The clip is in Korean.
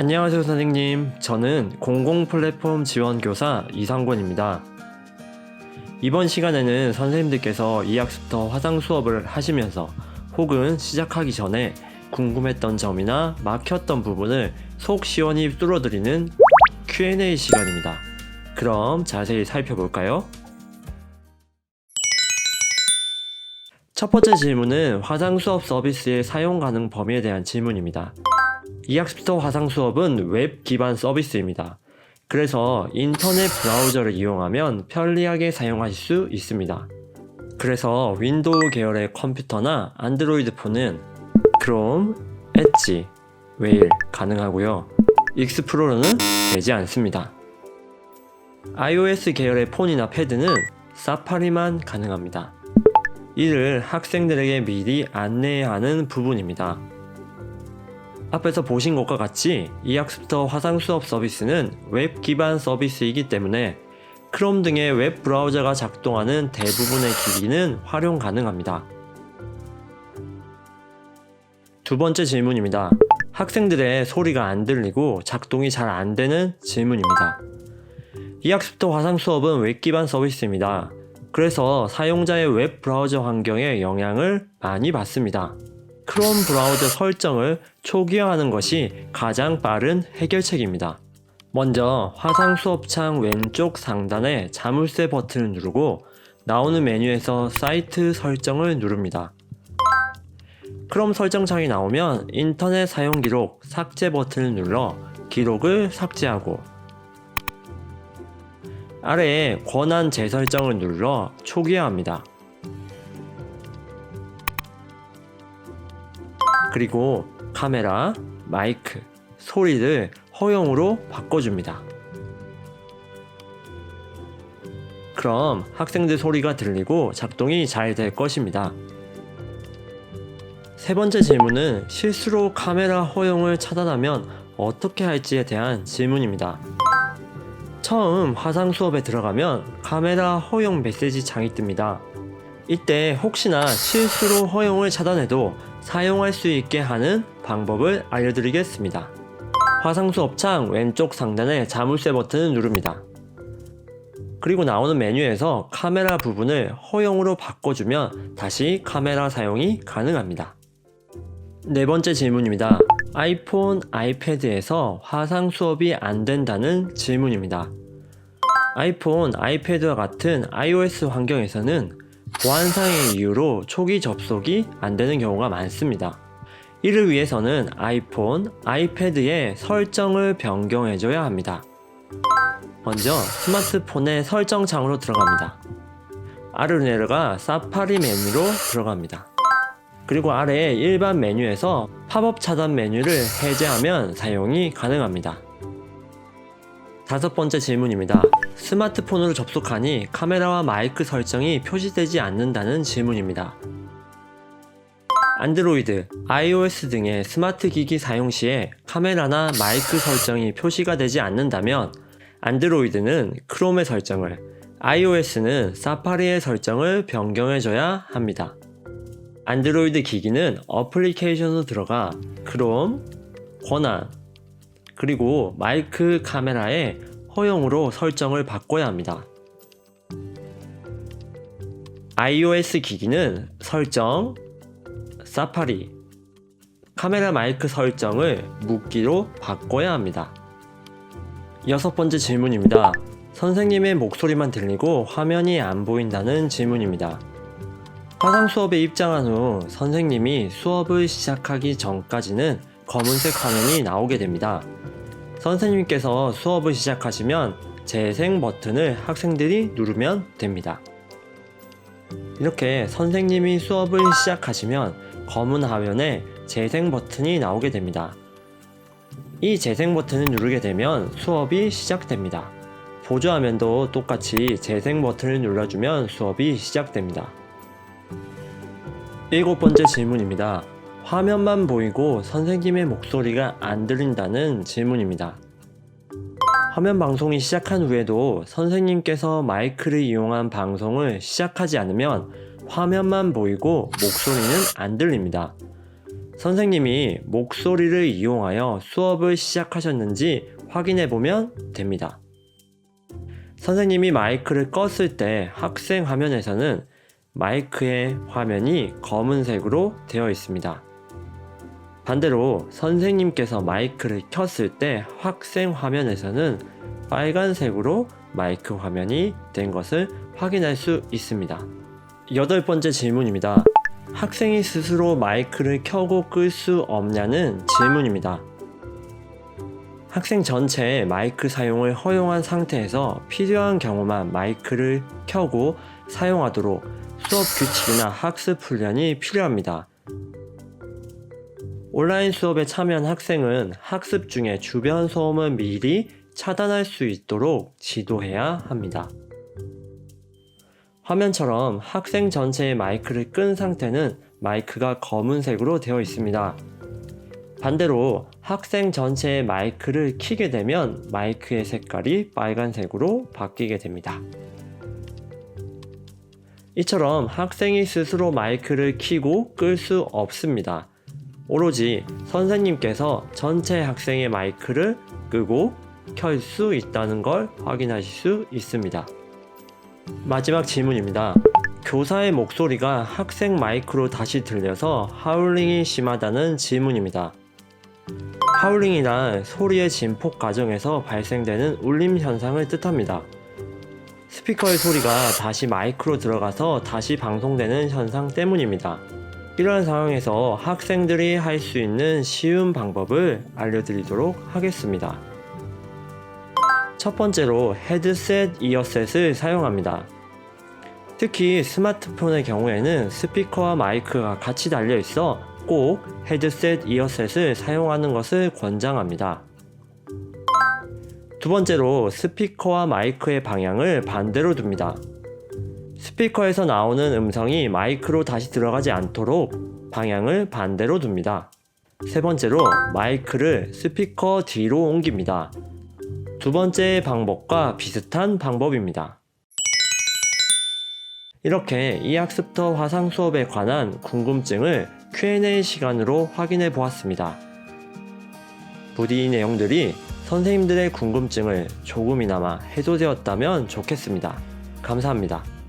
안녕하세요 선생님. 저는 공공 플랫폼 지원 교사 이상권입니다. 이번 시간에는 선생님들께서 이학습터 화상 수업을 하시면서 혹은 시작하기 전에 궁금했던 점이나 막혔던 부분을 속 시원히 뚫어드리는 Q&A 시간입니다. 그럼 자세히 살펴볼까요? 첫 번째 질문은 화상 수업 서비스의 사용 가능 범위에 대한 질문입니다. 이 학습터 화상 수업은 웹 기반 서비스입니다. 그래서 인터넷 브라우저를 이용하면 편리하게 사용하실 수 있습니다. 그래서 윈도우 계열의 컴퓨터나 안드로이드 폰은 크롬, 엣지, 웨일 가능하고요. 익스플로러는 되지 않습니다. iOS 계열의 폰이나 패드는 사파리만 가능합니다. 이를 학생들에게 미리 안내하는 부분입니다. 앞에서 보신 것과 같이 이 학습터 화상 수업 서비스는 웹 기반 서비스이기 때문에 크롬 등의 웹 브라우저가 작동하는 대부분의 기기는 활용 가능합니다. 두 번째 질문입니다. 학생들의 소리가 안 들리고 작동이 잘 안 되는 질문입니다. 이 학습터 화상 수업은 웹 기반 서비스입니다. 그래서 사용자의 웹 브라우저 환경에 영향을 많이 받습니다. 크롬 브라우저 설정을 초기화하는 것이 가장 빠른 해결책입니다. 먼저 화상 수업창 왼쪽 상단에 자물쇠 버튼을 누르고 나오는 메뉴에서 사이트 설정을 누릅니다. 크롬 설정창이 나오면 인터넷 사용 기록 삭제 버튼을 눌러 기록을 삭제하고 아래에 권한 재설정을 눌러 초기화합니다. 그리고 카메라, 마이크, 소리를 허용으로 바꿔줍니다. 그럼 학생들 소리가 들리고 작동이 잘 될 것입니다. 세 번째 질문은 실수로 카메라 허용을 차단하면 어떻게 할지에 대한 질문입니다. 처음 화상 수업에 들어가면 카메라 허용 메시지 창이 뜹니다. 이때 혹시나 실수로 허용을 차단해도 사용할 수 있게 하는 방법을 알려드리겠습니다. 화상 수 업창 왼쪽 상단에 자물쇠 버튼을 누릅니다. 그리고 나오는 메뉴에서 카메라 부분을 허용으로 바꿔주면 다시 카메라 사용이 가능합니다. 네 번째 질문입니다. 아이폰, 아이패드에서 화상 수업이 안 된다는 질문입니다. 아이폰, 아이패드와 같은 iOS 환경에서는 보안상의 이유로 초기 접속이 안 되는 경우가 많습니다. 이를 위해서는 아이폰, 아이패드의 설정을 변경해줘야 합니다. 먼저 스마트폰의 설정창으로 들어갑니다. 아래로 내려가 사파리 메뉴로 들어갑니다. 그리고 아래에 일반 메뉴에서 팝업 차단 메뉴를 해제하면 사용이 가능합니다. 다섯 번째 질문입니다. 스마트폰으로 접속하니 카메라와 마이크 설정이 표시되지 않는다는 질문입니다. 안드로이드, iOS 등의 스마트 기기 사용 시에 카메라나 마이크 설정이 표시가 되지 않는다면 안드로이드는 크롬의 설정을, iOS는 사파리의 설정을 변경해줘야 합니다. 안드로이드 기기는 어플리케이션으로 들어가 크롬, 권한, 그리고 마이크 카메라의 허용으로 설정을 바꿔야 합니다. iOS 기기는 설정, 사파리, 카메라 마이크 설정을 묻기로 바꿔야 합니다. 여섯 번째 질문입니다. 선생님의 목소리만 들리고 화면이 안 보인다는 질문입니다. 화상 수업에 입장한 후 선생님이 수업을 시작하기 전까지는 검은색 화면이 나오게 됩니다. 선생님께서 수업을 시작하시면 재생 버튼을 학생들이 누르면 됩니다. 이렇게 선생님이 수업을 시작하시면 검은 화면에 재생 버튼이 나오게 됩니다. 이 재생 버튼을 누르게 되면 수업이 시작됩니다. 보조화면도 똑같이 재생 버튼을 눌러주면 수업이 시작됩니다. 일곱 번째 질문입니다. 화면만 보이고 선생님의 목소리가 안 들린다는 질문입니다. 화면 방송이 시작한 후에도 선생님께서 마이크를 이용한 방송을 시작하지 않으면 화면만 보이고 목소리는 안 들립니다. 선생님이 목소리를 이용하여 수업을 시작하셨는지 확인해 보면 됩니다. 선생님이 마이크를 껐을 때 학생 화면에서는 마이크의 화면이 검은색으로 되어 있습니다. 반대로 선생님께서 마이크를 켰을 때 학생 화면에서는 빨간색으로 마이크 화면이 된 것을 확인할 수 있습니다. 여덟 번째 질문입니다. 학생이 스스로 마이크를 켜고 끌 수 없냐는 질문입니다. 학생 전체의 마이크 사용을 허용한 상태에서 필요한 경우만 마이크를 켜고 사용하도록 수업 규칙이나 학습 훈련이 필요합니다. 온라인 수업에 참여한 학생은 학습 중에 주변 소음을 미리 차단할 수 있도록 지도해야 합니다. 화면처럼 학생 전체의 마이크를 끈 상태는 마이크가 검은색으로 되어 있습니다. 반대로 학생 전체의 마이크를 키게 되면 마이크의 색깔이 빨간색으로 바뀌게 됩니다. 이처럼 학생이 스스로 마이크를 키고 끌 수 없습니다. 오로지 선생님께서 전체 학생의 마이크를 끄고 켤 수 있다는 걸 확인하실 수 있습니다. 마지막 질문입니다. 교사의 목소리가 학생 마이크로 다시 들려서 하울링이 심하다는 질문입니다. 하울링이란 소리의 진폭 과정에서 발생되는 울림 현상을 뜻합니다. 스피커의 소리가 다시 마이크로 들어가서 다시 방송되는 현상 때문입니다. 이러한 상황에서 학생들이 할 수 있는 쉬운 방법을 알려드리도록 하겠습니다. 첫 번째로 헤드셋 이어셋을 사용합니다. 특히 스마트폰의 경우에는 스피커와 마이크가 같이 달려 있어 꼭 헤드셋 이어셋을 사용하는 것을 권장합니다. 두 번째로 스피커와 마이크의 방향을 반대로 둡니다. 스피커에서 나오는 음성이 마이크로 다시 들어가지 않도록 방향을 반대로 둡니다. 세 번째로 마이크를 스피커 뒤로 옮깁니다. 두 번째 방법과 비슷한 방법입니다. 이렇게 이 학습터 화상 수업에 관한 궁금증을 Q&A 시간으로 확인해 보았습니다. 부디 이 내용들이 선생님들의 궁금증을 조금이나마 해소되었다면 좋겠습니다. 감사합니다.